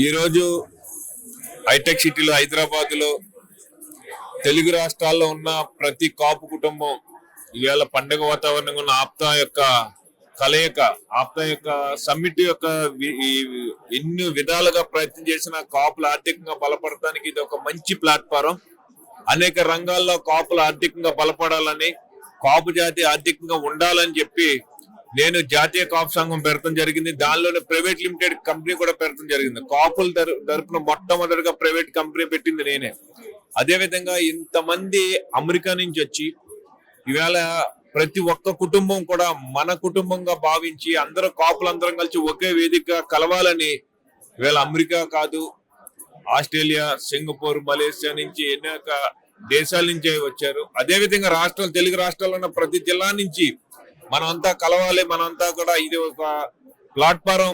ఈరోజు హైటెక్ సిటీలో హైదరాబాద్లో తెలుగు రాష్ట్రాల్లో ఉన్న ప్రతి కాపు కుటుంబం ఇవాళ పండుగ వాతావరణంగా ఉన్న ఆప్తా యొక్క కలయిక ఆప్తా యొక్క సమ్మిట్ యొక్క ఎన్ని విధాలుగా ప్రయత్నం చేసిన కాపులు ఆర్థికంగా బలపడటానికి ఇది ఒక మంచి ప్లాట్ఫారం. అనేక రంగాల్లో కాపులు ఆర్థికంగా బలపడాలని కాపు జాతి ఆర్థికంగా ఉండాలని చెప్పి నేను జాతీయ కాపు సంఘం పెడతాం జరిగింది. దానిలోనే ప్రైవేట్ లిమిటెడ్ కంపెనీ కూడా పెడతాం జరిగింది. కాపుల తరపున మొట్టమొదటిగా ప్రైవేట్ కంపెనీ పెట్టింది నేనే. అదే విధంగా ఇంతమంది అమెరికా నుంచి వచ్చి ఇవాళ ప్రతి ఒక్క కుటుంబం కూడా మన కుటుంబంగా భావించి అందరూ కాపులందరం కలిసి ఒకే వేదిక కలవాలని ఇవాళ అమెరికా కాదు ఆస్ట్రేలియా సింగపూర్ మలేషియా నుంచి అనేక దేశాల నుంచి వచ్చారు. అదే విధంగా రాష్ట్రం తెలుగు రాష్ట్రాల్లో ఉన్న ప్రతి జిల్లా నుంచి మనమంతా కలవాలి మనమంతా కూడా ఇది ఒక ప్లాట్ఫారం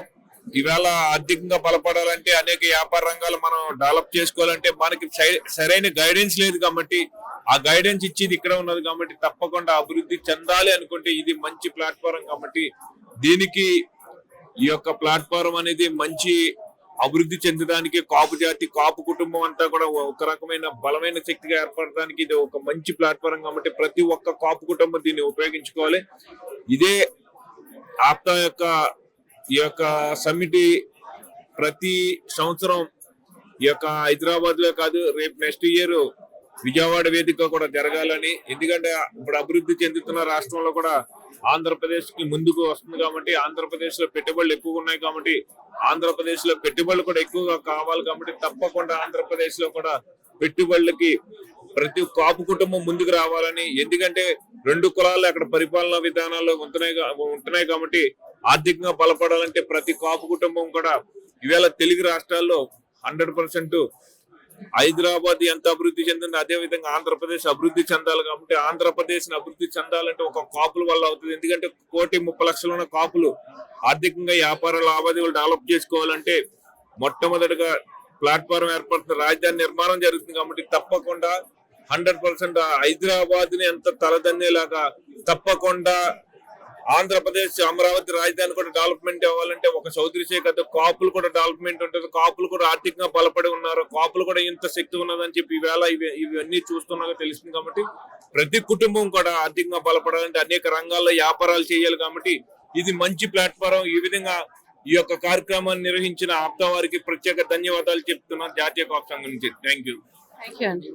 ఇవాళ ఆర్థికంగా బలపడాలంటే అనేక వ్యాపార రంగాలు మనం డెవలప్ చేసుకోవాలంటే మనకి సై- సరైన గైడెన్స్ లేదు కాబట్టి ఆ గైడెన్స్ ఇచ్చేది ఇక్కడ ఉన్నది కాబట్టి తప్పకుండా అభివృద్ధి చెందాలి అనుకుంటే ఇది మంచి ప్లాట్ఫారం కాబట్టి దీనికి ఈ యొక్క ప్లాట్ఫారం అనేది మంచి అభివృద్ధి చెందడానికి కాపు జాతి కాపు కుటుంబం అంతా కూడా ఒక రకమైన బలమైన శక్తిగా ఏర్పడడానికి ఇది ఒక మంచి ప్లాట్ఫారం కాబట్టి ప్రతి ఒక్క కాపు కుటుంబం దీన్ని ఉపయోగించుకోవాలి. ఇదే ఆప్తా యొక్క ఈ యొక్క సమిటి ప్రతి సంవత్సరం ఈ యొక్క హైదరాబాద్లో కాదు రేపు నెక్స్ట్ ఇయర్ విజయవాడ వేదిక కూడా జరగాలని. ఎందుకంటే ఇప్పుడు అభివృద్ధి చెందుతున్న రాష్ట్రంలో కూడా ఆంధ్రప్రదేశ్కి ముందుకు వస్తుంది కాబట్టి ఆంధ్రప్రదేశ్లో పెట్టుబడులు ఎక్కువగా ఉన్నాయి కాబట్టి ఆంధ్రప్రదేశ్లో పెట్టుబడులు కూడా ఎక్కువగా కావాలి కాబట్టి తప్పకుండా ఆంధ్రప్రదేశ్లో కూడా పెట్టుబడులకి ప్రతి కాపు కుటుంబం ముందుకు రావాలని. ఎందుకంటే రెండు కులాలు అక్కడ పరిపాలనా విధానాల్లో ఉంటున్నాయి ఉంటున్నాయి కాబట్టి ఆర్థికంగా బలపడాలంటే ప్రతి కాపు కుటుంబం కూడా ఈవేళ తెలుగు రాష్ట్రాల్లో హండ్రెడ్ పర్సెంట్ హైదరాబాద్ ఎంత అభివృద్ధి చెందింది అదే విధంగా ఆంధ్రప్రదేశ్ అభివృద్ధి చెందాలి కాబట్టి ఆంధ్రప్రదేశ్ అభివృద్ధి చెందాలంటే ఒక కాపుల వల్ల అవుతుంది. ఎందుకంటే కోటి ముప్పై లక్షలు ఉన్న కాపులు ఆర్థికంగా వ్యాపార లావాదేవీలు డెవలప్ చేసుకోవాలంటే మొట్టమొదటిగా ప్లాట్ఫారం ఏర్పడుతుంది రాజధాని నిర్మాణం జరుగుతుంది కాబట్టి తప్పకుండా హండ్రెడ్ పర్సెంట్ హైదరాబాద్ని ఎంత తలదన్నేలాగా తప్పకుండా ఆంధ్రప్రదేశ్ అమరావతి రాజధాని కూడా డెవలప్మెంట్ అవ్వాలంటే ఒక చౌదరి శేఖర్ కాపులు కూడా డెవలప్మెంట్ ఉంటుంది. కాపులు కూడా ఆర్థికంగా బలపడి ఉన్నారు. కాపులు కూడా ఇంత శక్తి ఉన్నదని చెప్పి ఈవేళ ఇవి ఇవన్నీ చూస్తున్నాగా తెలిసింది కాబట్టి ప్రతి కుటుంబం కూడా ఆర్థికంగా బలపడాలంటే అనేక రంగాల్లో వ్యాపారాలు చేయాలి కాబట్టి ఇది మంచి ప్లాట్ఫారం ఈ విధంగా ఈ యొక్క కార్యక్రమాన్ని నిర్వహించిన ఆప్తా వారికి ప్రత్యేక ధన్యవాదాలు చెప్తున్నాను జాతీయ కాపు సంఘం నుంచి. Thank you thank you